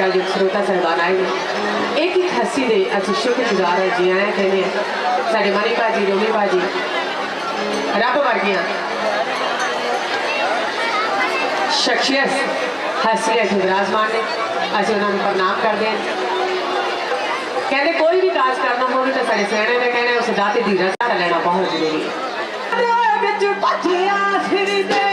ਸਤਿਕਾਰਯੋਗ ਸਰੋਤਾ ਸਾਹਿਬਾਨ ਆਏ ਨੇ ਇੱਕ ਇੱਕ ਹੱਸੀ ਦੇ ਅਸੀਂ ਸ਼ੁਕਰਗੁਜ਼ਾਰ ਹਾਂ ਜੀ ਆਇਆਂ ਕਹਿੰਦੇ ਹਾਂ। ਸਾਡੇ ਮਨੀ ਭਾਜੀ ਰੋਮੀ ਭਾਜੀ ਰੱਬ ਵਰਗੀਆਂ ਸ਼ਖਸੀਅਤ ਹਸਰੀਅਤ ਵਿਰਾਜਮਾਨ ਨੇ ਅਸੀਂ ਉਹਨਾਂ ਨੂੰ ਪ੍ਰਣਾਮ ਕਰਦੇ ਹਾਂ ਕਹਿੰਦੇ ਕੋਈ ਵੀ ਕਾਜ ਕਰਨਾ ਹੋਵੇ ਤਾਂ ਸਾਡੇ ਸਿਆਣੇ ਨੇ ਕਹਿਣਾ ਉਸ ਦਾਤੇ ਦੀ ਰਜ਼ਾ ਲੈਣਾ ਬਹੁਤ ਜ਼ਰੂਰੀ ਹੈ ਵਿੱਚ ਪੱਛਿਆ ਫਿਰਦੇ